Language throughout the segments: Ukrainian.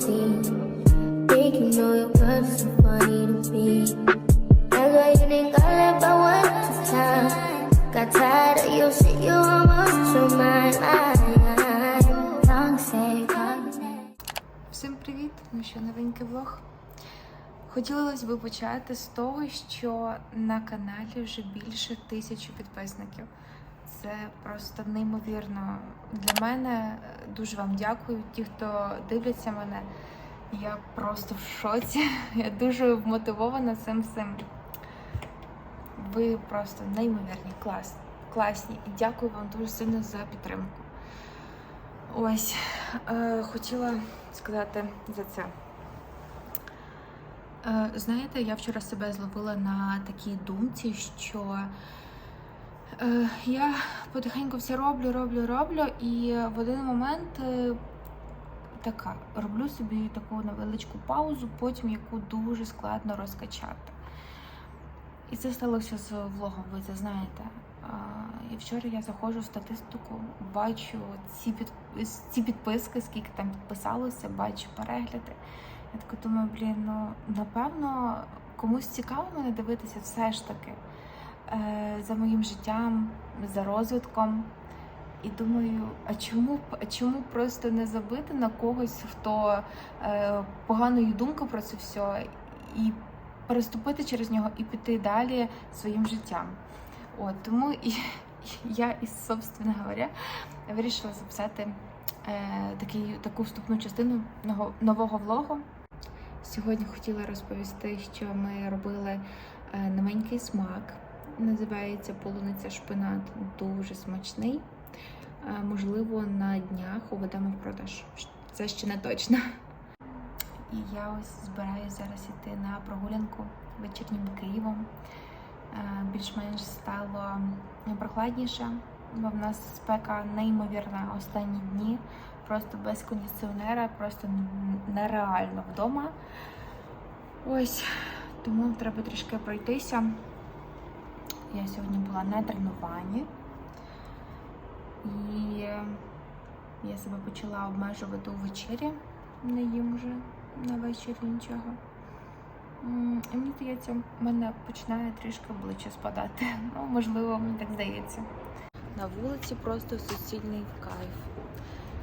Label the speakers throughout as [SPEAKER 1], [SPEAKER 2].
[SPEAKER 1] see. Think you know you're good, so funny to me. That's why you think I left by one time. Got tired of your shit, you almost took my life. Tongue say.
[SPEAKER 2] Всім привіт! Ну що, новенький влог. Хотілося б почати з того, що на каналі вже більше тисячі підписників. Це просто неймовірно для мене. Дуже вам дякую. Ті, хто дивляться мене, я просто в шоці. Я дуже вмотивована цим всім. Ви просто неймовірні, клас, класні. І дякую вам дуже сильно за підтримку. Ось, е, хотіла сказати за це. Е, знаєте, я вчора себе зловила на такій думці, що я потихеньку все роблю, роблю, роблю, і в один момент е, така роблю собі таку невеличку паузу, потім яку дуже складно розкачати. І це сталося з влогом, ви це знаєте. І вчора я заходжу в статистику, бачу ці, під... ці підписки, скільки там підписалося, бачу перегляди. Я така думаю, блін, ну напевно комусь цікаво мене дивитися все ж таки е, за моїм життям, за розвитком. І думаю, а чому, а чому просто не забити на когось, хто е, поганою думку про це все, і переступити через нього і піти далі своїм життям. От тому і я із собственно говоря вирішила записати е, такий, таку вступну частину нового, нового влогу. Сьогодні хотіла розповісти, що ми робили е, новенький смак. Називається полуниця шпинат. Дуже смачний. Е, можливо, на днях уведемо в продаж. Це ще не точно. І я ось збираюся зараз іти на прогулянку вечірнім Києвом. Е, Більш-менш стало прохладніше, бо в нас спека неймовірна останні дні. Просто без кондиціонера, просто нереально вдома. Ось, тому треба трішки пройтися. Я сьогодні була на тренуванні. І я себе почала обмежувати у вечері. Не їм вже на вечір нічого. І мені здається, в мене починає трішки обличчя спадати. Ну, можливо, мені так здається. На вулиці просто суцільний кайф.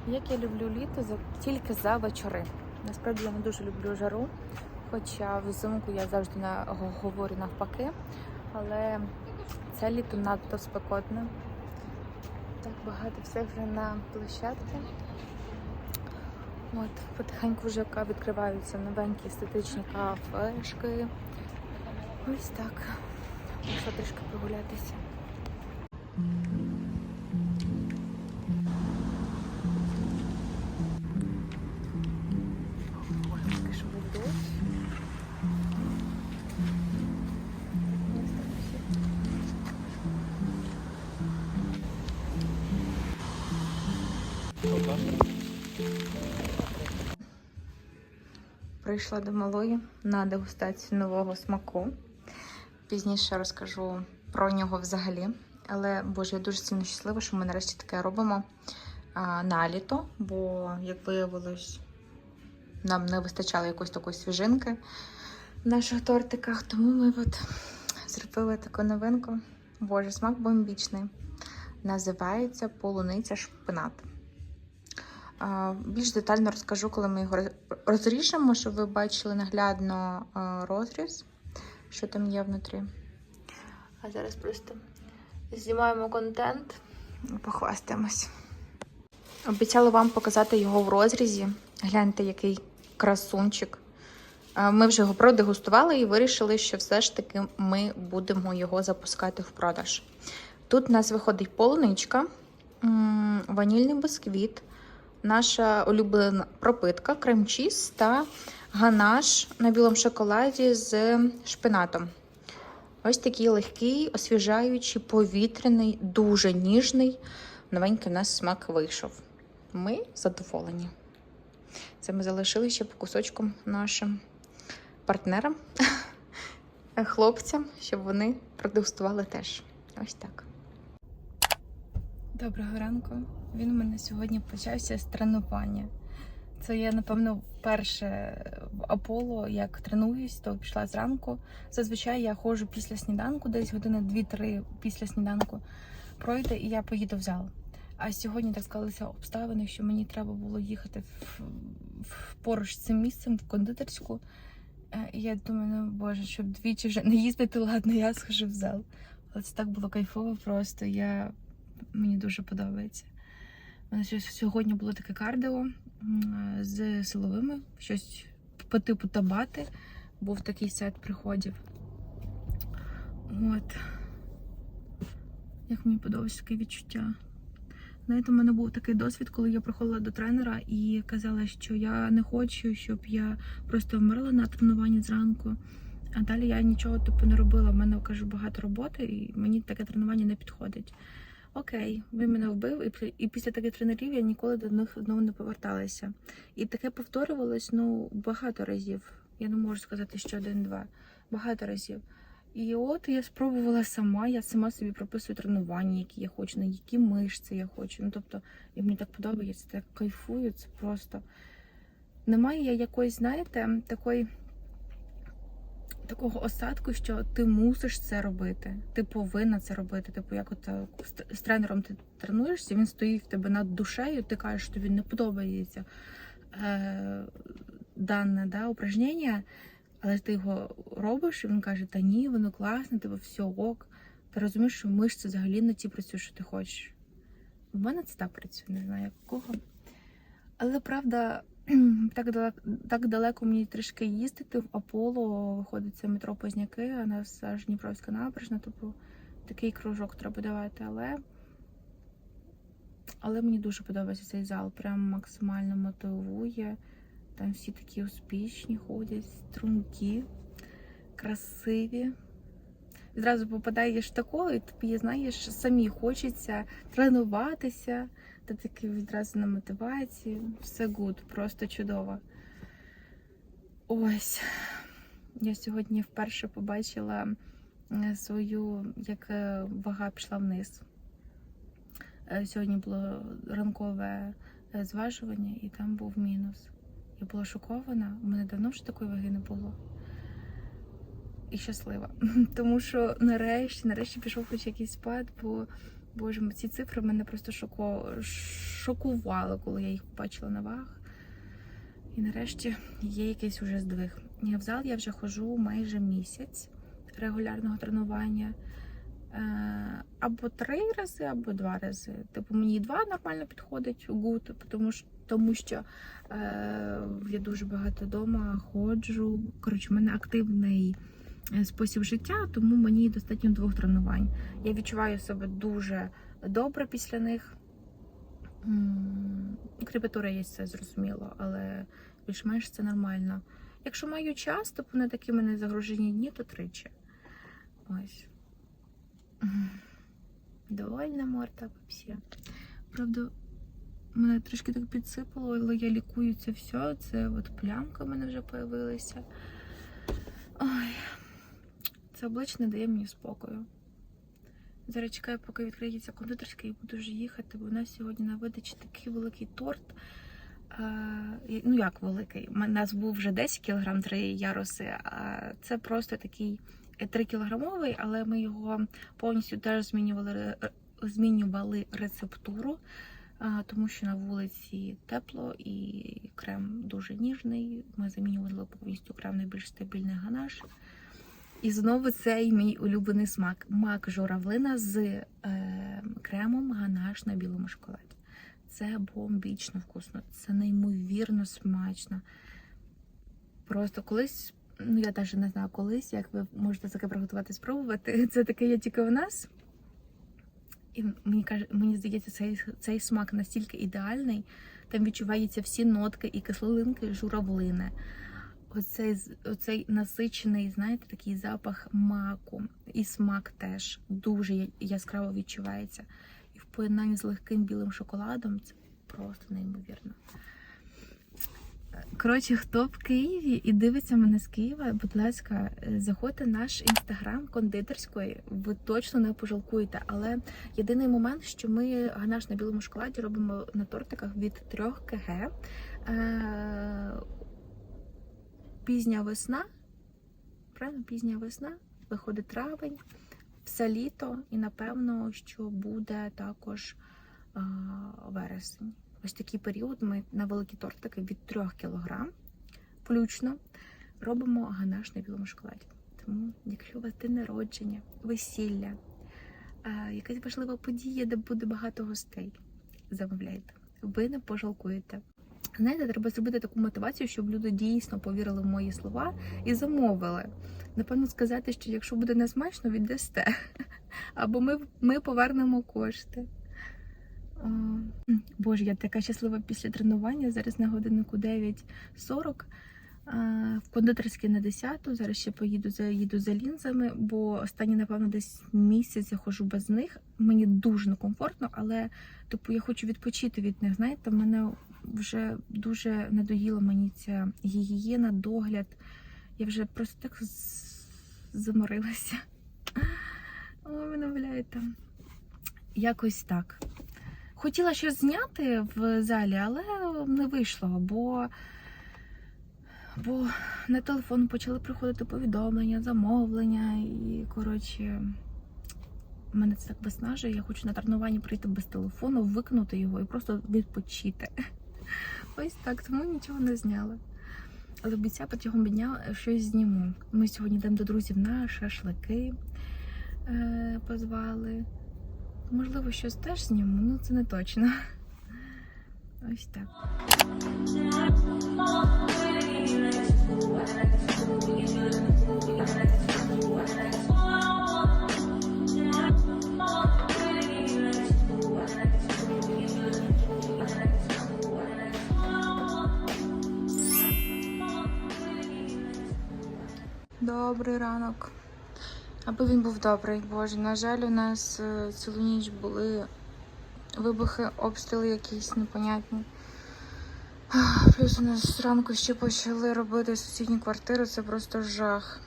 [SPEAKER 2] Як я люблю літо тільки за вечори. Насправді я не дуже люблю жару, хоча взимку я завжди на, говорю навпаки. Але це літо надто спекотне. Так багато все вже на площадці. От, потихеньку вже відкриваються новенькі естетичні кафешки. Ось так. Пішла трішки прогулятися. Прийшла до малої на дегустацію нового смаку. Пізніше розкажу про нього взагалі. Але боже, я дуже сильно щаслива, що ми нарешті таке робимо а, на літо, бо, як виявилось, нам не вистачало якоїсь такої свіжинки в наших тортиках. Тому ми от зробили таку новинку. Боже, смак бомбічний. Називається полуниця шпинат. Більш детально розкажу, коли ми його розріжемо, щоб ви бачили наглядно розріз, що там є внутрі. А зараз просто знімаємо контент і похвастаємось. Обіцяла вам показати його в розрізі. Гляньте, який красунчик. Ми вже його продегустували і вирішили, що все ж таки ми будемо його запускати в продаж. Тут у нас виходить полуничка, ванільний бисквіт, наша улюблена пропитка, крем-чіз та ганаш на білому шоколаді з шпинатом. Ось такий легкий, освіжаючий, повітряний, дуже ніжний. Новенький у нас смак вийшов. Ми задоволені. Це ми залишили ще по кусочку нашим партнерам, хлопцям, щоб вони продегустували теж. Ось так. Доброго ранку. Він у мене сьогодні почався з тренування. Це я, напевно, вперше в Аполло, як тренуюсь, то пішла зранку. Зазвичай я ходжу після сніданку, десь години 2-3 після сніданку пройде, і я поїду в зал. А сьогодні так склалися обставини, що мені треба було їхати в, в поруч з цим місцем, в кондитерську. Е, І я думаю, ну боже, щоб двічі вже не їздити, ладно, я схожу в зал. Але це так було кайфово просто. Я... Мені дуже подобається. У нас сьогодні було таке кардіо з силовими, щось по типу табати. Був такий сет приходів. От. Як мені подобається таке відчуття. Знаєте, у мене був такий досвід, коли я приходила до тренера і казала, що я не хочу, щоб я просто вмерла на тренуванні зранку. А далі я нічого типу не робила. У мене кажу багато роботи, і мені таке тренування не підходить. Окей, він мене вбив, і, і після таких тренерів я ніколи до них знову не поверталася. І таке повторювалось ну багато разів. Я не можу сказати, що один-два. Багато разів. І от я спробувала сама, я сама собі прописую тренування, які я хочу, на які мишці я хочу. Ну тобто, і мені так подобається, так кайфую, це просто. Немає я якоїсь, знаєте, такої такого осадку, що ти мусиш це робити, ти повинна це робити. Типу, як от е, з- тренером ти тренуєшся, він стоїть в тебе над душею, ти кажеш, що тобі не подобається е, дане да, упражнення, але ти його робиш, і він каже, та ні, воно класне, тебе все ок. Ти розумієш, що мишці взагалі не ті працюють, що ти хочеш. У мене це так працює, не знаю, як у кого. Але правда, так далеко, так далеко мені трішки їздити в Аполло, виходить це метро Позняки, а нас аж Дніпровська набережна, тобто такий кружок треба давати. Але, але мені дуже подобається цей зал, прям максимально мотивує. Там всі такі успішні ходять, стрункі, красиві. Зразу попадаєш в такого, і тобі, знаєш, самі хочеться тренуватися. Ти такий відразу на мотивації. Все гуд, просто чудово. Ось. Я сьогодні вперше побачила е, свою, як е, вага пішла вниз. Е, Сьогодні було ранкове зважування, і там був мінус. Я була шокована. У мене давно вже такої ваги не було. І щаслива. Тому що нарешті, нарешті пішов хоч якийсь спад, бо боже, ці цифри мене просто шоко... шокували, коли я їх побачила на вагах. І нарешті є якийсь уже здвиг. В зал я вже ходжу майже місяць регулярного тренування. Е, Або три рази, або два рази. Типу мені два нормально підходить гуд, тому що, тому що е, я дуже багато вдома ходжу. Коротше, в мене активний спосіб життя, тому мені достатньо двох тренувань. Я відчуваю себе дуже добре після них. Крепатура є це зрозуміло, але більш-менш це нормально. Якщо маю час, то на такі мене загружені дні, то тричі. Ось. Довольна морта взагалі. Правда, мене трішки так підсипало, але я лікую це все. Це от плямка в мене вже появилася. Ой, це обличчя не дає мені спокою. Зараз чекаю, поки відкриється кондитерська і буду вже їхати, бо у нас сьогодні на видачі такий великий торт. Е, ну як великий? У нас був вже 10 кг 3 яруси, а це просто такий 3 кілограмовий, але ми його повністю теж змінювали, змінювали рецептуру, а, тому що на вулиці тепло і крем дуже ніжний. Ми замінювали повністю крем на більш стабільний ганаш. І знову цей мій улюблений смак. Мак журавлина з е, кремом ганаш на білому шоколаді. Це бомбічно вкусно, це неймовірно смачно. Просто колись, ну я навіть не знаю колись, як ви можете таке приготувати, спробувати. Це таке є тільки в нас. І мені каже, мені здається, цей, цей смак настільки ідеальний. Там відчуваються всі нотки і кислинки журавлини. Оцей, оцей насичений, знаєте, такий запах маку. І смак теж дуже яскраво відчувається. І в поєднанні з легким білим шоколадом це просто неймовірно. Коротше, хто в Києві і дивиться мене з Києва, будь ласка, заходьте наш інстаграм кондитерської. Ви точно не пожалкуєте. Але єдиний момент, що ми ганаш на білому шоколаді робимо на тортиках від 3 кг Е, пізня весна, правильно, пізня весна, виходить травень, все літо, і напевно, що буде також а, вересень. Ось такий період ми на великі тортики від 3 кг включно робимо ганаш на білому шоколаді. Тому, якщо у вас день народження, весілля, якась важлива подія, де буде багато гостей, замовляйте. Ви не пожалкуєте. Знаєте, треба зробити таку мотивацію, щоб люди дійсно повірили в мої слова і замовили. Напевно, сказати, що якщо буде несмачно, віддасте. Або ми, ми повернемо кошти. О, Боже, я така щаслива після тренування. Зараз на годиннику 9.40. а, В кондитерській на 10. Зараз ще поїду за їду за лінзами, бо останні, напевно, десь місяць я ходжу без них. Мені дуже некомфортно, але типу я хочу відпочити від них. Знаєте, в мене вже дуже надоїла мені ця гігієна, догляд. Я вже просто так заморилася. Ой, ви не уявляєте. Якось так. Хотіла щось зняти в залі, але не вийшло, бо, бо на телефон почали приходити повідомлення, замовлення, і, коротше, мене це так виснажує. Я хочу на тренуванні прийти без телефону, викинути його і просто відпочити. Ось так, тому нічого не зняла. Але обіцяю протягом дня щось зніму. Ми сьогодні йдемо до друзів на шашлики е, позвали. Можливо, щось теж зніму, ну це не точно. Ось так. Добрий ранок. Аби він був добрий, боже. На жаль, у нас е, цілу ніч були вибухи, обстріли якісь непонятні. Плюс у нас зранку ще почали робити сусідні квартири, це просто жах.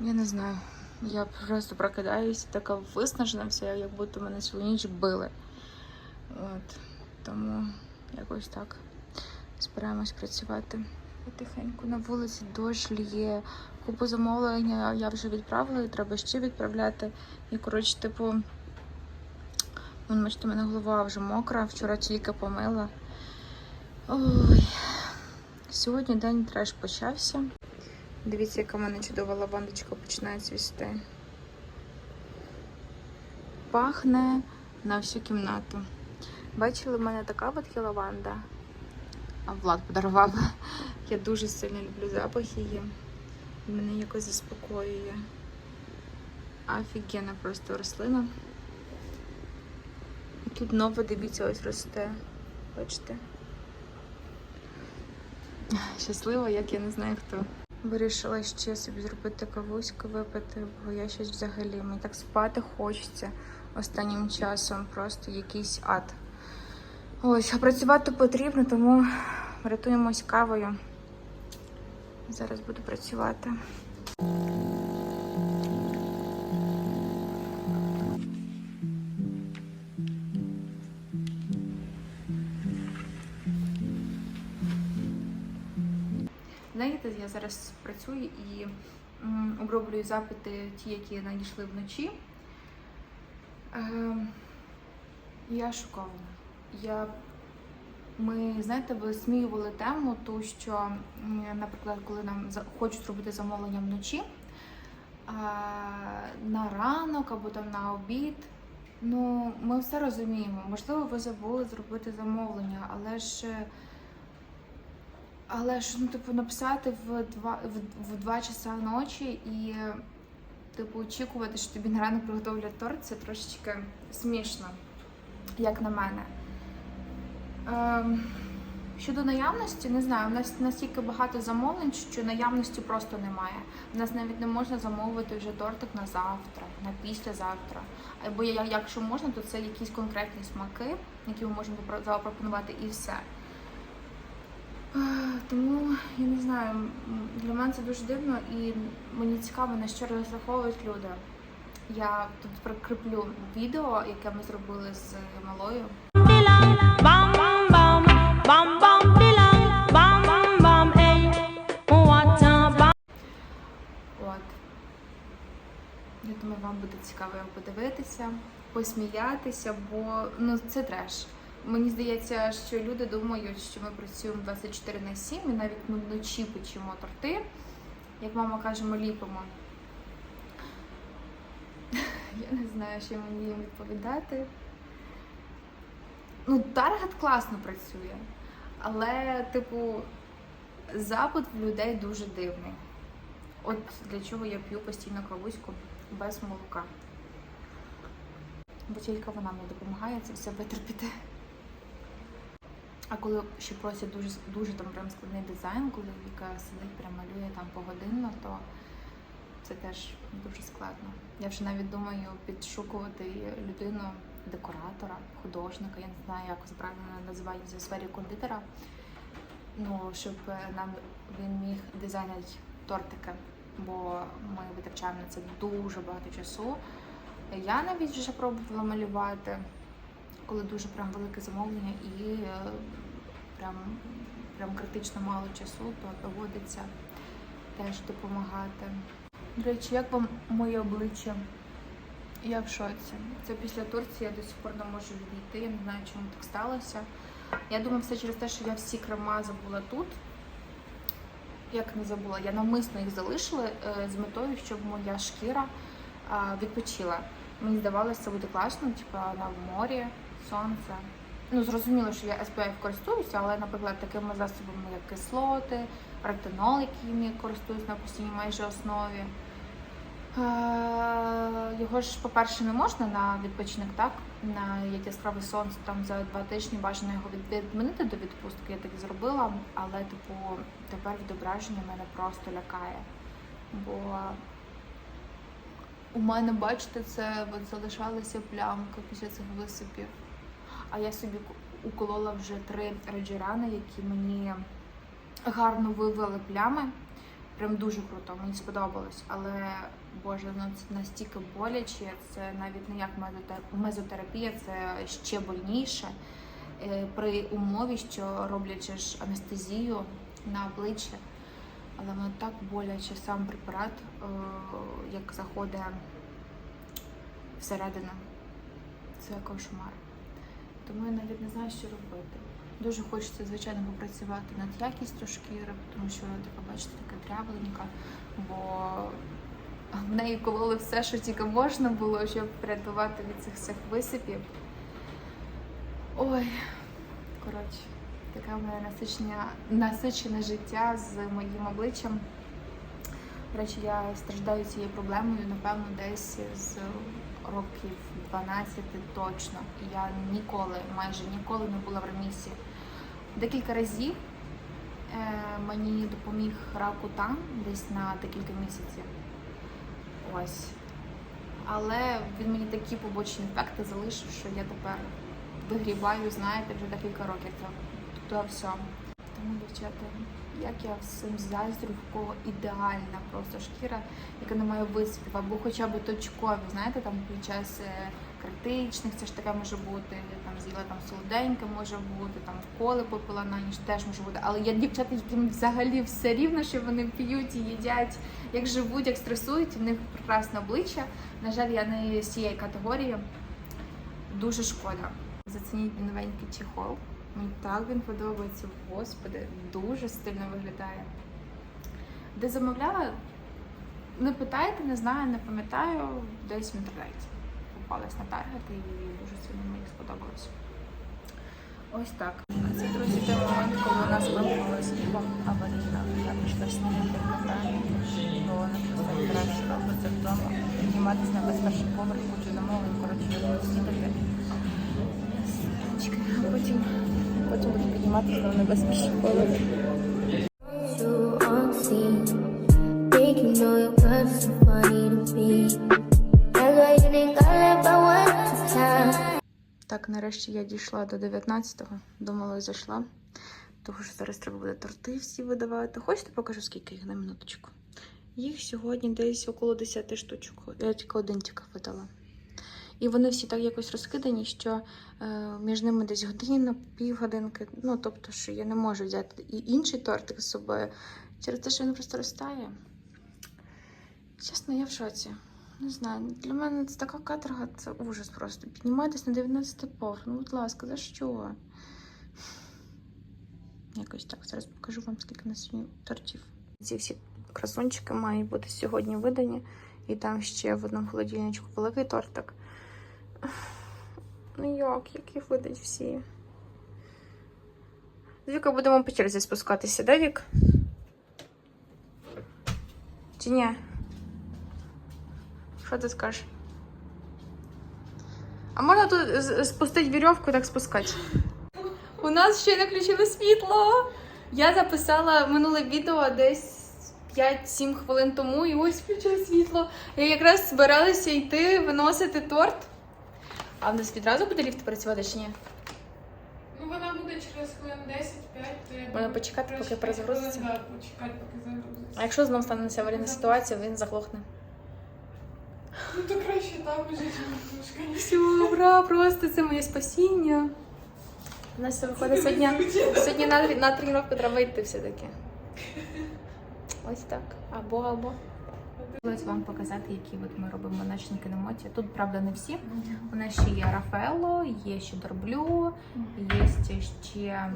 [SPEAKER 2] Я не знаю. Я просто прокидаюся, така виснажена вся, як будто мене цілу ніч били. От. Тому якось так. Збираємось працювати. Потихеньку на вулиці дощ лє, купу замовлення я вже відправила, і треба ще відправляти. І, коротше, типу, вон, бачите, мене голова вже мокра, вчора тільки помила. Ой. Сьогодні день треш почався. Дивіться, яка в мене чудова лавандочка починає цвісти. Пахне на всю кімнату. Бачили, в мене така є лаванда. А Влад подарував. Я дуже сильно люблю запах її. Мене якось заспокоює. Офігенна просто рослина. Тут нове, дивіться, ось росте. Бачите? Щаслива, як я не знаю хто. Вирішила ще собі зробити кавуську, випити, бо я щось взагалі. Мені так спати хочеться останнім часом. Просто якийсь ад. Ось, а працювати потрібно, тому рятуємось кавою. Зараз буду працювати. Знаєте, я зараз працюю і оброблюю запити, ті, які надійшли вночі. Ем, я шокована. Я ми, знаєте, висміювали тему, ту, що, наприклад, коли нам хочуть робити замовлення вночі на ранок або там на обід. Ну, ми все розуміємо. Можливо, ви забули зробити замовлення, але ж. е, Але ж, ну, типу, написати в два, в, в два часа ночі і, типу, очікувати, що тобі на ранок приготовлять торт, це трошечки смішно, як на мене. Ем, щодо наявності, не знаю, у нас настільки багато замовлень, що наявності просто немає. У нас навіть не можна замовити вже тортик на завтра, на післязавтра. Або якщо можна, то це якісь конкретні смаки, які ми можемо запропонувати, і все. Е, Тому я не знаю, для мене це дуже дивно і мені цікаво, на що розраховують люди. Я тут прикріплю відео, яке ми зробили з малою. Я думаю, вам буде цікаво його подивитися, посміятися, бо ну це треш. Мені здається, що люди думають, що ми працюємо 24 на 7 і навіть ми вночі печемо торти. Як мама каже, ми ліпимо. Я не знаю, що мені їм відповідати. Ну, таргет класно працює, але, типу, запит в людей дуже дивний. От для чого я п'ю постійно кавуську без молока. Бо тільки вона мені допомагає це все витерпіти. А коли ще просять дуже дуже там прям складний дизайн, коли Віка сидить, прям малює там погодинно, то це теж дуже складно. Я вже навіть думаю підшукувати людину, декоратора, художника, я не знаю, як правильно називається в сфері кондитера. Ну, щоб е, нам він міг дизайнити тортики, бо ми витрачаємо на це дуже багато часу. Я навіть вже пробувала малювати, коли дуже прям велике замовлення і е, прям, прям критично мало часу, то доводиться теж допомагати. До речі, як вам моє обличчя? Я в шоці. Це після Турції я до сих пор не можу відійти. Я не знаю, чому так сталося. Я думаю, все через те, що я всі крема забула тут. Як не забула, я навмисно їх залишила е, з метою, щоб моя шкіра відпочила. Мені здавалося, це буде класно, типу на морі, сонце. Ну, зрозуміло, що я SPF користуюся, але, наприклад, такими засобами, як кислоти, ретинол, яким я користуюсь на постійній майже основі. Е, Його ж, по-перше, не можна на відпочинок, так? На як яскраве сонце там за два тижні бажано його відмінити до відпустки. Я так і зробила, але типу тепер відображення мене просто лякає. Бо у мене, бачите, це от залишалася плямка після цих висипів. А я собі уколола вже три реджерани, які мені гарно вивели плями. Прям дуже круто, мені сподобалось. Але боже, ну це настільки боляче, це навіть не як мезотерапія, це ще больніше. Е, При умові, що роблять же ж анестезію на обличчя. Але воно так боляче сам препарат, е, як заходить всередину. Це кошмар. Тому я навіть не знаю, що робити. Дуже хочеться, звичайно, попрацювати над якістю шкіри, тому що така, бачите, така дрябленька, бо в неї кололи все, що тільки можна було, щоб врятувати від цих всіх висипів. Ой, коротше, таке в мене насичення, насичене життя з моїм обличчям. До речі, я страждаю цією проблемою, напевно, десь з років 12 точно. Я ніколи, майже ніколи не була в ремісії. Декілька разів е, мені допоміг ракутан десь на декілька місяців. Ось. Але він мені такі побочні ефекти залишив, що я тепер вигрібаю, знаєте, вже декілька років то, то все. Тому, дівчата, як я всім заздрю, в кого ідеальна просто шкіра, яка не має висвітів, або хоча б точкові, знаєте, там під час е, критичних, це ж таке може бути, там з'їла там солоденьке може бути, там вколи попила на ніч, теж може бути. Але є дівчата, яким взагалі все рівно, що вони п'ють і їдять, як живуть, як стресують, в них прекрасне обличчя. На жаль, я не з цієї категорії. Дуже шкода. Зацініть новенький чехол. Мені так він подобається, господи, дуже стильно виглядає. Де замовляла? Не питайте, не знаю, не пам'ятаю, десь в інтернеті. Попалась на таргет і дуже сильно мені сподобалось. Ось так. Це, друзі, той момент, коли у нас вимкнуло світло аварійно. Я пішла в кафе, бо вона просто краще робиться вдома. Підніматися на весь поверх, хочу замовлень, коротше, не снідати. Чекай, потім,
[SPEAKER 1] left by one time.
[SPEAKER 2] Так, нарешті я дійшла до 19-го. Думала, зайшла. Тому що зараз треба буде торти всі видавати. Хочете, покажу, скільки їх на минуточку. Їх сьогодні десь около 10 штучок. Я тільки один тільки видала. І вони всі так якось розкидані, що е, між ними десь година, півгодинки. Ну, тобто, що я не можу взяти і інший тортик з собою через те, що він просто розтає. Чесно, я в шоці. Не знаю, для мене це така каторга, це ужас просто. Піднімайтесь на 19 поверх. Ну, будь ласка, за що? Якось так. Зараз покажу вам, скільки на сьогодні тортів. Ці всі красунчики мають бути сьогодні видані. І там ще в одному холодильничку великий тортик. Ну як, як їх видать всі? З Віка будемо по черзі спускатися, да, Вік? Чи ні? Що ти скажеш? А можна тут спустити вірьовку і так спускати? У нас ще не включили світло. Я записала минуле відео десь 5-7 хвилин тому, і ось включили світло. Я якраз збиралася йти виносити торт. А в нас відразу буде ліфт працювати чи ні?
[SPEAKER 3] Ну, вона буде через хвилин 10-5, то я
[SPEAKER 2] Можна
[SPEAKER 3] думаю,
[SPEAKER 2] почекати,
[SPEAKER 3] краще
[SPEAKER 2] поки перезагрузиться?
[SPEAKER 3] Да, почекати, поки загрузиться.
[SPEAKER 2] А якщо знову станеться аварійна ситуація, він заглохне.
[SPEAKER 3] Ну, то краще так уже, ніж тушка.
[SPEAKER 2] Все, ура, просто це моє спасіння. У нас все виходить сьогодні. Сьогодні на, на тренування треба вийти все-таки. Ось так. Або, або. Хотілося вам показати, які от ми робимо начинки на моті. Тут, правда, не всі. У нас ще є Рафаело, є ще Дорблю, є ще.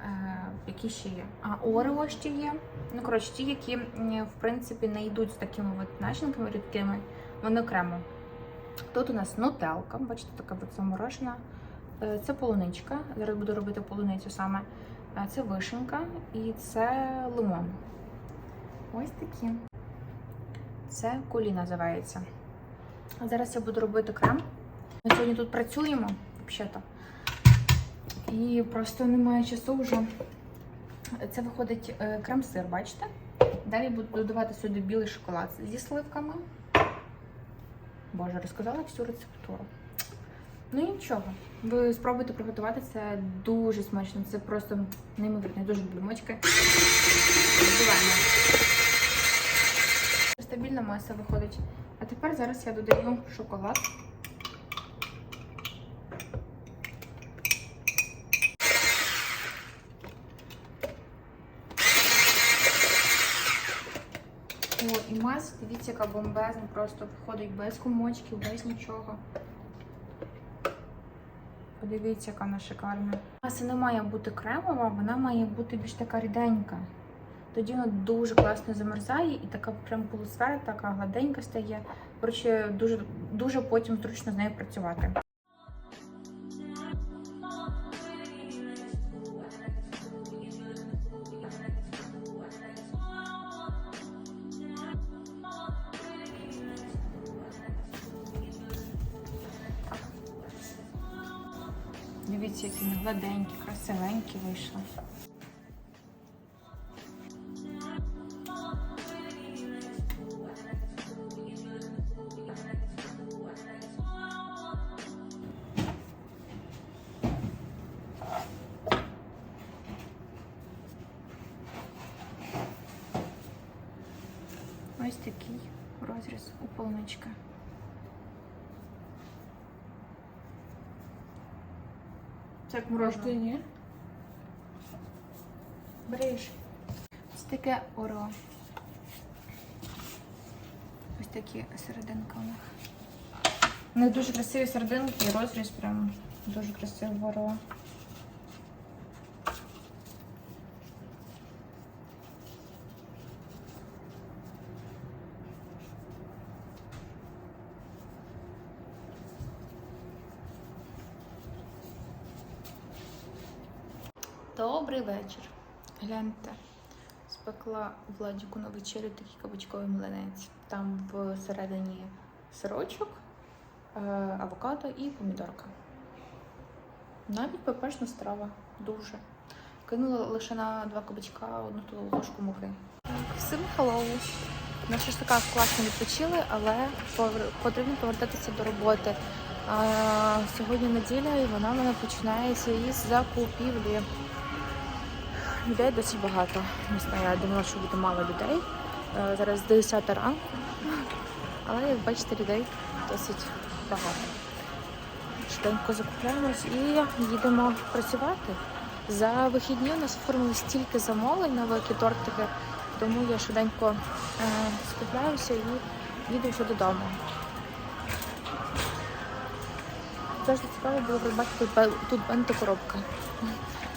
[SPEAKER 2] Е, які ще є? А, Орео ще є. Ну, коротше, ті, які, в принципі, не йдуть з такими от начинками рідкими, вони окремо. Тут у нас нутелка, бачите, така от заморожена. Е, Це полуничка. Зараз буду робити полуницю саме. Е, Це вишенька і це лимон. Ось такі. Це кулі називається. А зараз я буду робити крем. Ми сьогодні тут працюємо, взагалі-то. І просто немає часу вже. Це виходить е, крем-сир, бачите? Далі буду додавати сюди білий шоколад зі сливками. Боже, розказала всю рецептуру. Ну нічого. Ви спробуйте приготувати це дуже смачно. Це просто неймовірно. Дуже люблю мочки. Стабільна маса виходить. А тепер зараз я додаю шоколад. О, і маса, дивіться, яка бомбезна, просто виходить без комочків, без нічого. Подивіться, яка вона шикарна. Маса не має бути кремова, вона має бути більш така ріденька. Тоді вона дуже класно замерзає і така прям полусфера, така гладенька стає. Коротше, дуже, дуже потім зручно з нею працювати. Дивіться, які гладенькі, красивенькі вийшли. У них дуже красиві серединки і розріз прям дуже красивий оро. Добрий вечір. Гляньте, спекла Владіку на вечерю такий кабачковий млинець. Там всередині сирочок, авокадо і помідорка. Навіть пепешна страва. Дуже. Кинула лише на два кабачка одну ту ложку муки. Всім hello! На шашликах класно відпочили, але потрібно повертатися до роботи. А, сьогодні неділя і вона в мене починається із закупівлі. Людей досить багато. Не знаю, я думала, що буде мало людей. Е, Зараз 10 ранку. Але, як бачите, людей досить багато. Швиденько закупляємось і їдемо працювати. За вихідні у нас оформили стільки замовлень на великі тортики, тому я швиденько е, скупляюся і їду вже додому. Завжди цікаво було придбати тут, бе- бенто-коробка.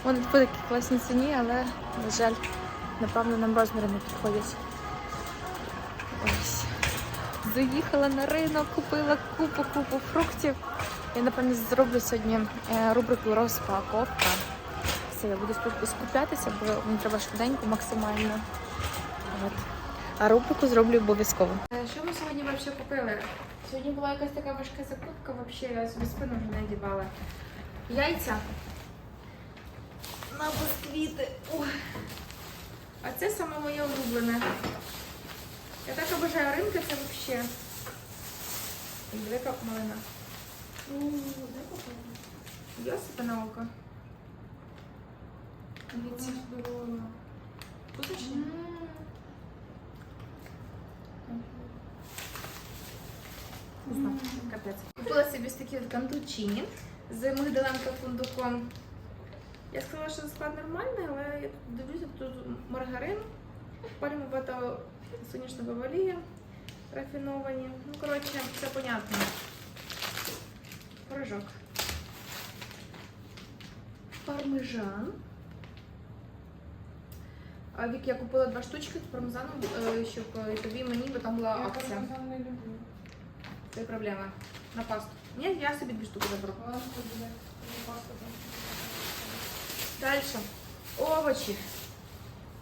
[SPEAKER 2] Вони по такій класній ціні, але, на жаль, напевно, нам розміри не підходять. Заїхала на ринок, купила купу-купу фруктів. Я, напевно, зроблю сьогодні е, рубрику розпаковка. Все, я буду скуплятися, бо мені треба швиденько, максимально. От. А рубрику зроблю обов'язково. Е, Що ми сьогодні взагалі купили? Сьогодні була якась така важка закупка, взагалі я собі спину вже не одягала. Яйця на бісквіти. Ой. А це саме моє улюблене. Я так обожаю ринки, це взагалі. Велика малина. Йосипа на око. Дивіться. Вкусочні? Не капець. Купила собі такі от кантучині з мигдалем та фундуком. Я сказала, що склад нормальний, але я тут дивлюся, тут маргарин, пальму багато соняшного олія рафіновані. Ну, коротше, все понятно. Пирожок. Пармежан. А Вік, я купила два штучки з пармезаном, е, щоб е, тобі і мені, бо там була
[SPEAKER 3] Я
[SPEAKER 2] акція.
[SPEAKER 3] пармезан не люблю.
[SPEAKER 2] Це проблема. На пасту. Ні, я собі дві штуки заберу.
[SPEAKER 3] Ладно, буде. Мені паста там.
[SPEAKER 2] Далі. Овочі.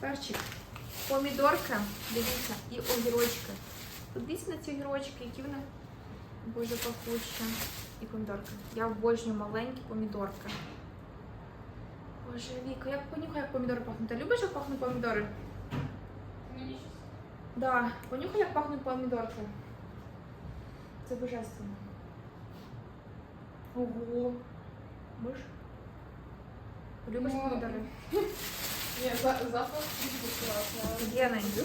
[SPEAKER 2] Перчик. Помідорка. Дивіться. І огірочки. Подивіться на ці огірочки, які вони боже пахучі. І помідорка. Я обожнюю маленькі помідорки. Боже, Віка, як понюхай, як помідори пахнуть. Ти любиш, як пахнуть помідори?
[SPEAKER 3] Мені.
[SPEAKER 2] Да, понюхай, як пахнуть помідорки. Це божественно. Ого. Будеш? Любиш помідори?
[SPEAKER 3] Ні, за- запах класний.
[SPEAKER 2] Я найду.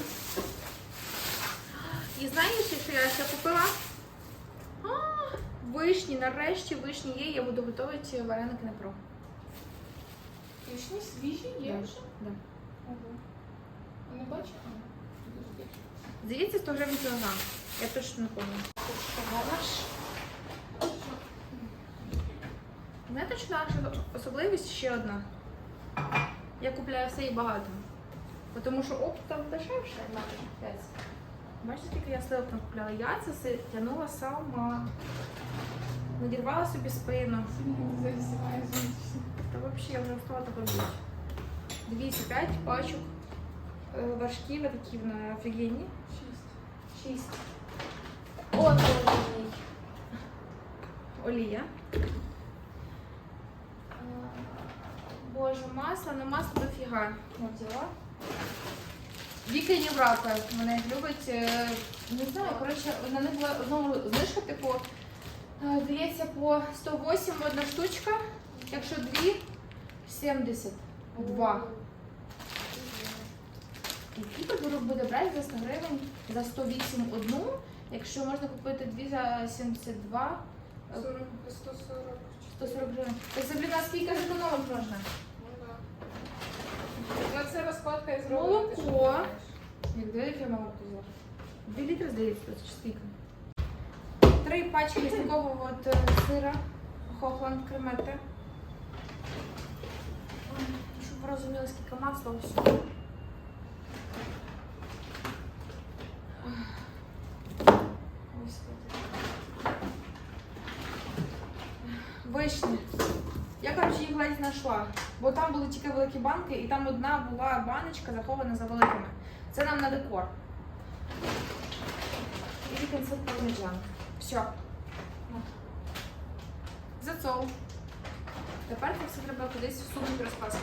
[SPEAKER 2] І знаєш, що я ще купила? А, вишні, нарешті вишні є, я буду готувати вареники на про.
[SPEAKER 3] Вишні свіжі є
[SPEAKER 2] Да.
[SPEAKER 3] вже?
[SPEAKER 2] Да.
[SPEAKER 3] Ого. А Не бачила?
[SPEAKER 2] Дивіться, 100 гривень кілограм. Я точно не пам'ятаю. Знаєте, що наша особливість ще одна? Я купляю все і багато. Тому що опт там дешевше, навіть. Бачите, скільки я сливок купляла? Я це все тягнула сама. Надірвала собі спину. Та взагалі я вже встала так робити. Дивіться, 5 пачок е, важкі, такі на офігенні.
[SPEAKER 3] Шість.
[SPEAKER 2] Шість. От олій. Олія. Е, масло, на масло дофіга. От взяла. Віка Європа. Їх любить. е, Не знаю, коротше, на них була знову знижка, типу, е, здається, по 108 одна штучка. Якщо дві, 70. Два. І типу буде брати за 100 гривень за 108 одну. Якщо можна купити дві за 72, е,
[SPEAKER 3] 40, 140.
[SPEAKER 2] 140 гривень. Так блін, а скільки зекономити можна?
[SPEAKER 3] Ну да. На це розкладка і зроблена. ти що
[SPEAKER 2] Молоко. Як дві літри молоко взяла? Дві літри, здається, чи скільки? Три пачки такого от е, сира Хохланд кремети. Щоб ви розуміли, скільки масла. Господи. Вишні. Я, коротше, їх ледь знайшла. Бо там були тільки великі банки, і там одна була баночка захована за великими. Це нам на декор. І концерт парміджан. Все. Зацол. Тепер це все треба кудись в сумку розкласти.